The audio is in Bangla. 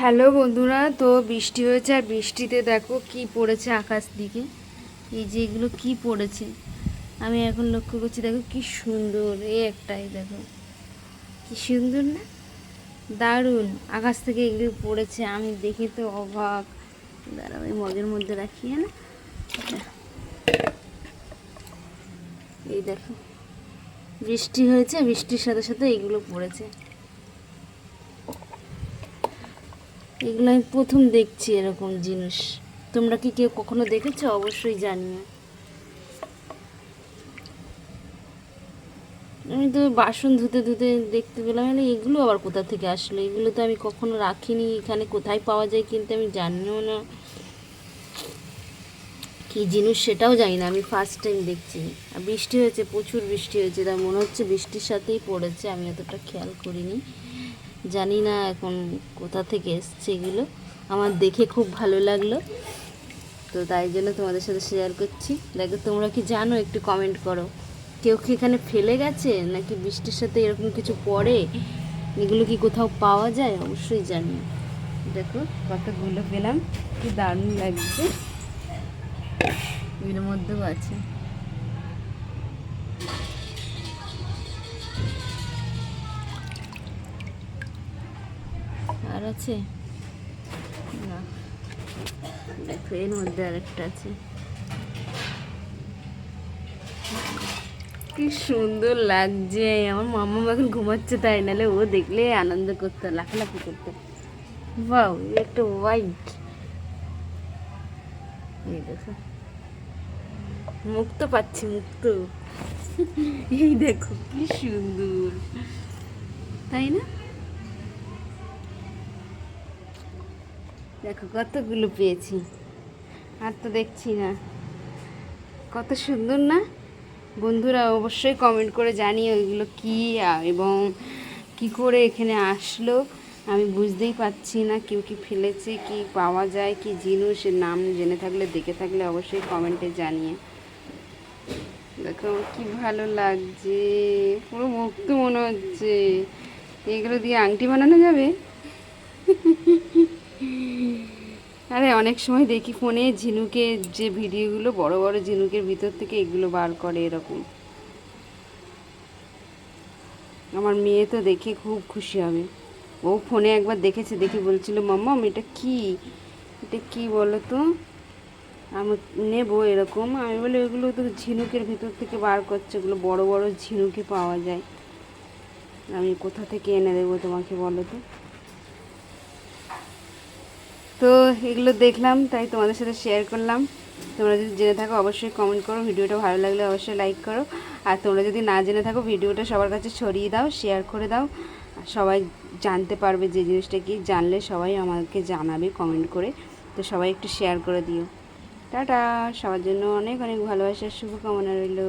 হ্যালো বন্ধুরা, তো বৃষ্টি হয়েছে আর বৃষ্টিতে দেখো কি পড়েছে আকাশ দিকে। এই যে এগুলো কি পড়েছে? আমি এখন লক্ষ্য করছি, দেখো কি সুন্দর, এই একটাই দেখো। কি সুন্দর না? দারুণ, আকাশ থেকে এগুলো পড়েছে, আমি দেখে তো অবাক। দাঁড়াও এই মগের মধ্যে রাখি হ্যাঁ না? এই দেখো, বৃষ্টি হয়েছে, বৃষ্টির সাথে সাথে এগুলো পড়েছে। এগুলো আমি প্রথম দেখছি এরকম জিনিস। তোমরা কি কেউ কখনো দেখেছ? অবশ্যই জানিও। আমি তো বাসন ধুতে ধুতে দেখতে পেলাম মানে এগুলো আবার কোথা থেকে আসলো? এগুলো তো আমি কখনো রাখিনি, এখানে কোথায় পাওয়া যায় কিন্তু আমি জানিও না। কি জিনিস সেটাও জানি না, আমি ফার্স্ট টাইম দেখছি। আর বৃষ্টি হয়েছে, প্রচুর বৃষ্টি হয়েছে তার মনে হচ্ছে বৃষ্টির সাথেই পড়েছে, আমি অতটা খেয়াল করিনি। জানি না এখন কোথা থেকে এসছে এগুলো। আমার দেখে খুব ভালো লাগল। তো তাই জন্য তোমাদের সাথে শেয়ার করছি। দেখো, তোমরা কি জানো? একটু কমেন্ট করো। কেউ কি এখানে ফেলে গেছে? নাকি বৃষ্টির সাথে এরকম কিছু পড়ে? এগুলো কি কোথাও পাওয়া যায়? অবশ্যই জানি। দেখো কতগুলো পেলাম। কি দারুণ লাগছে। এর মধ্যেও আছে। আর আছে? না। দেখো, এর মধ্যে আরেকটা আছে। কি সুন্দর লাগছে। আমার মাম্মা এখন ঘুমাচ্ছে তাই, নাহলে ও দেখলে আনন্দ করতো, লাফালাফি করতো। বাউ একটা হোয়াইট এই দেখো। মুক্ত পাচ্ছি মুক্ত এই দেখো, কি সুন্দর। তাই না? দেখো, কতগুলো পেয়েছি। আর তো দেখছি না। কত সুন্দর না? বন্ধুরা অবশ্যই কমেন্ট করে জানিও ওইগুলো কী এবং কি করে এখানে আসলো। আমি বুঝতেই পারছি না কেউ কি ফেলেছে, কি পাওয়া যায়, কি জিনিস নাম জেনে থাকলে, দেখে থাকলে অবশ্যই কমেন্টে জানিয়ে দেখো, কি ভালো লাগছে, পুরো মুক্ত মনে হচ্ছে। এগুলো দিয়ে আংটি বানানো যাবে? আরে, অনেক সময় দেখি ফোনে ঝিনুকের যে ভিডিওগুলো, বড় বড় ঝিনুকের ভিতর থেকে এগুলো বার করে এরকম। আমার মেয়ে তো দেখে খুব খুশি হবে। ও ফোনে একবার দেখেছে, দেখে বলছিল, মাম্মা এটা কি? এটা কি বলো তো? আমি নেব এরকম। আমি বলি, ওগুলো তো ঝিনুকের ভিতর থেকে বার করছে, ওগুলো বড় বড় ঝিনুকে পাওয়া যায়। আমি কোথা থেকে এনে দেবো তোমাকে বলো তো? তো এগুলো দেখলাম, তাই তোমাদের সাথে শেয়ার করলাম। তোমরা যদি জেনে থাকো, অবশ্যই কমেন্ট করো। ভিডিওটা ভালো লাগলে অবশ্যই লাইক করো। আর তোমরা যদি না জেনে থাকো, ভিডিওটা সবার কাছে ছড়িয়ে দাও শেয়ার করে দাও। সবাই জানতে পারবে যে জিনিসটা কি, জানলে সবাই আমাকে জানাবে কমেন্ট করে। তো সবাই একটু শেয়ার করে দিও। টাটা! সবার জন্য অনেক অনেক ভালোবাসার শুভকামনা রইল।